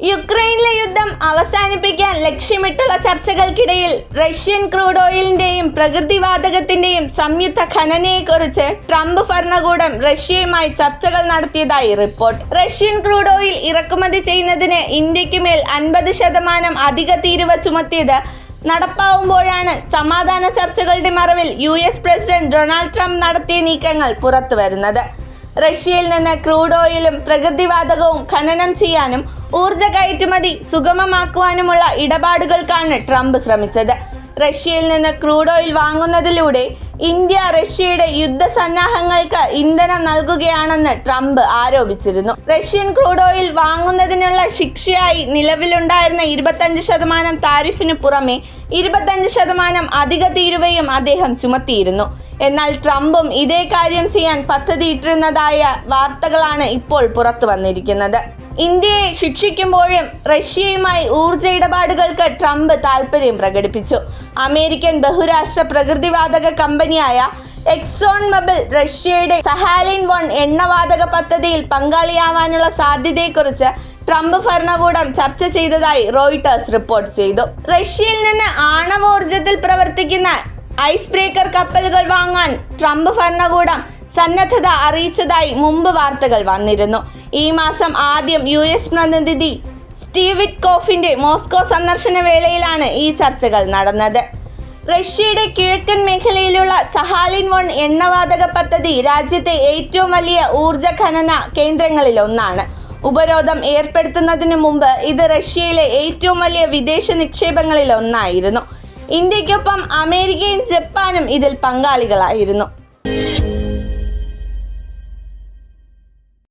യുക്രൈനിലെ യുദ്ധം അവസാനിപ്പിക്കാൻ ലക്ഷ്യമിട്ടുള്ള ചർച്ചകൾക്കിടയിൽ റഷ്യൻ ക്രൂഡ് ഓയിലിന്റെയും പ്രകൃതിവാതകത്തിന്റെയും സംയുക്ത ഖനനയെക്കുറിച്ച് ട്രംപ് ഭരണകൂടം റഷ്യയുമായി ചർച്ചകൾ നടത്തിയതായി റിപ്പോർട്ട്. റഷ്യൻ ക്രൂഡ് ഓയിൽ ഇറക്കുമതി ചെയ്യുന്നതിന് ഇന്ത്യയ്ക്ക് മേൽ അൻപത് ശതമാനം അധിക തീരുവ ചുമത്തിയത് നടപ്പാവുമ്പോഴാണ് സമാധാന ചർച്ചകളുടെ മറവിൽ U S president Donald Trump നടത്തിയ നീക്കങ്ങൾ പുറത്തുവരുന്നത്. റഷ്യയിൽ നിന്ന് ക്രൂഡ് ഓയിലും പ്രകൃതിവാതകവും ഖനനം ചെയ്യാനും ഊർജ കയറ്റുമതി സുഗമമാക്കുവാനുമുള്ള ഇടപാടുകൾക്കാണ് ട്രംപ് ശ്രമിച്ചത്. റഷ്യയിൽ നിന്ന് ക്രൂഡ് ഓയിൽ വാങ്ങുന്നതിലൂടെ ഇന്ത്യ റഷ്യയുടെ യുദ്ധസന്നാഹങ്ങൾക്ക് ഇന്ധനം നൽകുകയാണെന്ന് ട്രംപ് ആരോപിച്ചിരുന്നു. റഷ്യൻ ക്രൂഡ് ഓയിൽ വാങ്ങുന്നതിനുള്ള ശിക്ഷയായി നിലവിലുണ്ടായിരുന്ന ഇരുപത്തഞ്ച് ശതമാനം താരിഫിന് പുറമെ ഇരുപത്തഞ്ച് ശതമാനം അധിക തീരുവയും അദ്ദേഹം ചുമത്തിയിരുന്നു. എന്നാൽ ട്രംപും ഇതേ കാര്യം ചെയ്യാൻ പദ്ധതിയിട്ടിരുന്നതായ വാർത്തകളാണ് ഇപ്പോൾ പുറത്തു വന്നിരിക്കുന്നത്. ഇന്ത്യയെ ശിക്ഷിക്കുമ്പോഴും റഷ്യയുമായി ഊർജ ഇടപാടുകൾക്ക് ട്രംപ് താൽപ്പര്യം പ്രകടിപ്പിച്ചു. അമേരിക്കൻ ബഹുരാഷ്ട്ര പ്രകൃതിവാതക കമ്പനിയായ എക്സോൺ മബിൾ റഷ്യയുടെ സഹാലിൻ വൺ എണ്ണവാതക പദ്ധതിയിൽ പങ്കാളിയാവാനുള്ള സാധ്യതയെക്കുറിച്ച് ട്രംപ് ഭരണകൂടം ചർച്ച ചെയ്തതായി റോയിട്ടേഴ്സ് റിപ്പോർട്ട് ചെയ്തു. റഷ്യയിൽ നിന്ന് ആണവോർജത്തിൽ പ്രവർത്തിക്കുന്ന ഐസ് ബ്രേക്കർ കപ്പലുകൾ വാങ്ങാൻ ട്രംപ് ഭരണകൂടം സന്നദ്ധത അറിയിച്ചതായി മുമ്പ് വാർത്തകൾ വന്നിരുന്നു. ഈ മാസം ആദ്യം യു എസ് പ്രതിനിധി സ്റ്റീവിറ്റ് കോഫിന്റെ മോസ്കോ സന്ദർശന വേളയിലാണ് ഈ ചർച്ചകൾ നടന്നത്. റഷ്യയുടെ കിഴക്കൻ മേഖലയിലുള്ള സഹാലിൻ വൺ എണ്ണവാതക പദ്ധതി രാജ്യത്തെ ഏറ്റവും വലിയ ഊർജ ഖനന കേന്ദ്രങ്ങളിൽ ഒന്നാണ്. ഉപരോധം ഏർപ്പെടുത്തുന്നതിന് മുമ്പ് ഇത് റഷ്യയിലെ ഏറ്റവും വലിയ വിദേശ നിക്ഷേപങ്ങളിൽ ഒന്നായിരുന്നു. ഇന്ത്യക്കൊപ്പം അമേരിക്കയും ജപ്പാനും ഇതിൽ പങ്കാളികളായിരുന്നു.